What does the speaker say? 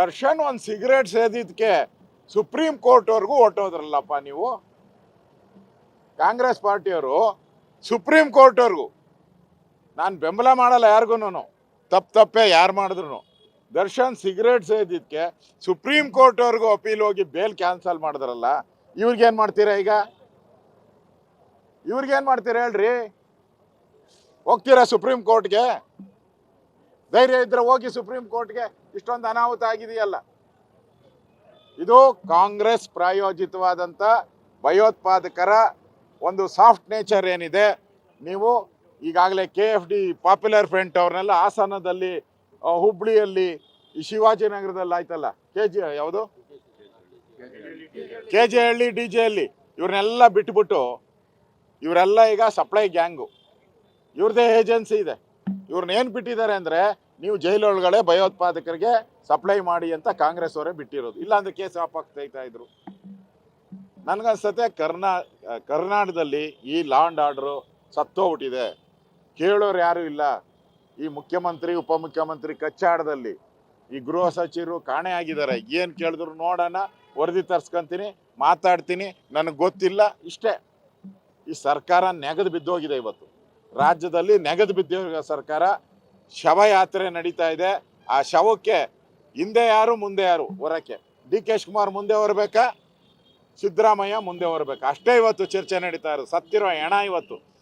ದರ್ಶನ್ ಒಂದು ಸಿಗರೇಟ್ ಸೇದಿದ್ಕೆ ಸುಪ್ರೀಂ ಕೋರ್ಟ್ವರೆಗೂ ಹೊಟ್ಟೋದ್ರಲ್ಲಪ್ಪ ನೀವು? ಕಾಂಗ್ರೆಸ್ ಪಾರ್ಟಿಯವರು ಸುಪ್ರೀಂ ಕೋರ್ಟ್ವರೆಗೂ. ನಾನು ಬೆಂಬಲ ಮಾಡಲ್ಲ ಯಾರಿಗೂ ತಪ್ಪು ತಪ್ಪೇ ಯಾರು ಮಾಡಿದ್ರು ದರ್ಶನ್ ಸಿಗರೇಟ್ ಸೇದಿದ್ಕೆ ಸುಪ್ರೀಂ ಕೋರ್ಟ್ವರೆಗೂ ಅಪೀಲ್ ಹೋಗಿ ಬೇಲ್ ಕ್ಯಾನ್ಸಲ್ ಮಾಡಿದ್ರಲ್ಲ, ಇವ್ರಿಗೇನು ಮಾಡ್ತೀರಾ ಈಗ? ಇವ್ರಿಗೇನು ಮಾಡ್ತೀರಾ ಹೇಳ್ರಿ? ಹೋಗ್ತೀರಾ ಸುಪ್ರೀಂ ಕೋರ್ಟ್ಗೆ? ಧೈರ್ಯ ಇದ್ರೆ ಹೋಗಿ ಸುಪ್ರೀಂ ಕೋರ್ಟ್ಗೆ, ಇಷ್ಟೊಂದು ಅನಾಹುತ ಆಗಿದೆಯಲ್ಲ. ಇದು ಕಾಂಗ್ರೆಸ್ ಪ್ರಾಯೋಜಿತವಾದಂಥ ಭಯೋತ್ಪಾದಕರ ಒಂದು ಸಾಫ್ಟ್ ನೇಚರ್ ಏನಿದೆ, ನೀವು ಈಗಾಗಲೇ K F D popular front ಅವ್ರನ್ನೆಲ್ಲ ಹಾಸನದಲ್ಲಿ ಹುಬ್ಳಿಯಲ್ಲಿ ಶಿವಾಜಿನಗರದಲ್ಲಿ ಆಯ್ತಲ್ಲ, ಕೆ ಜಿ, ಯಾವುದು? K J Halli, D J Halli, ಇವ್ರನ್ನೆಲ್ಲ ಬಿಟ್ಬಿಟ್ಟು, ಇವರೆಲ್ಲ ಈಗ ಸಪ್ಲೈ ಗ್ಯಾಂಗು. ಇವ್ರದ್ದೇ ಏಜೆನ್ಸಿ ಇದೆ. ಇವ್ರನ್ನ ಏನು ಬಿಟ್ಟಿದ್ದಾರೆ ಅಂದರೆ ನೀವು ಜೈಲೊಳಗಡೆ ಭಯೋತ್ಪಾದಕರಿಗೆ ಸಪ್ಲೈ ಮಾಡಿ ಅಂತ ಕಾಂಗ್ರೆಸ್ ಅವರೇ ಬಿಟ್ಟಿರೋದು. ಇಲ್ಲಾಂದ್ರೆ ಕೇಸ್ ಹಾಕ್ತಾ ಇದ್ರು. ನನಗನ್ಸತ್ತೆ ಕರ್ನಾ, ಕರ್ನಾಟಕದಲ್ಲಿ ಈ ಲಾಂಡ್ ಆರ್ಡ್ರು ಸತ್ತೋಗ್ಬಿಟ್ಟಿದೆ ಕೇಳೋರು ಯಾರೂ ಇಲ್ಲ. ಈ ಮುಖ್ಯಮಂತ್ರಿ, ಉಪಮುಖ್ಯಮಂತ್ರಿ ಕಚ್ಚಾಡದಲ್ಲಿ ಈ ಗೃಹ ಸಚಿವರು ಕಾಣೆ ಆಗಿದ್ದಾರೆ. ಏನು ಕೇಳಿದ್ರು ನೋಡೋಣ, ವರದಿ ತರ್ಸ್ಕೊಂತೀನಿ, ಮಾತಾಡ್ತೀನಿ, ನನಗೆ ಗೊತ್ತಿಲ್ಲ, ಇಷ್ಟೇ. ಈ ಸರ್ಕಾರ ನೆಗೆದು ಬಿದ್ದೋಗಿದೆ ಇವತ್ತು. ರಾಜ್ಯದಲ್ಲಿ ನೆಗೆದು ಬಿದ್ದಿರೋ ಸರ್ಕಾರ ಶವಯಾತ್ರೆ ನಡೀತಾ ಇದೆ. ಆ ಶವಕ್ಕೆ ಹಿಂದೆ ಯಾರು, ಮುಂದೆ ಯಾರು? ಹೊರಕ್ಕೆ. ಡಿ ಕೆ ಶಿವಕುಮಾರ್ ಮುಂದೆ ಬರಬೇಕಾ ಸಿದ್ದರಾಮಯ್ಯ ಮುಂದೆ ಬರಬೇಕಾ ಅಷ್ಟೇ ಇವತ್ತು ಚರ್ಚೆ ನಡೀತಾ ಇರೋದು. ಸತ್ತಿರೋ ಹೆಣ ಇವತ್ತು.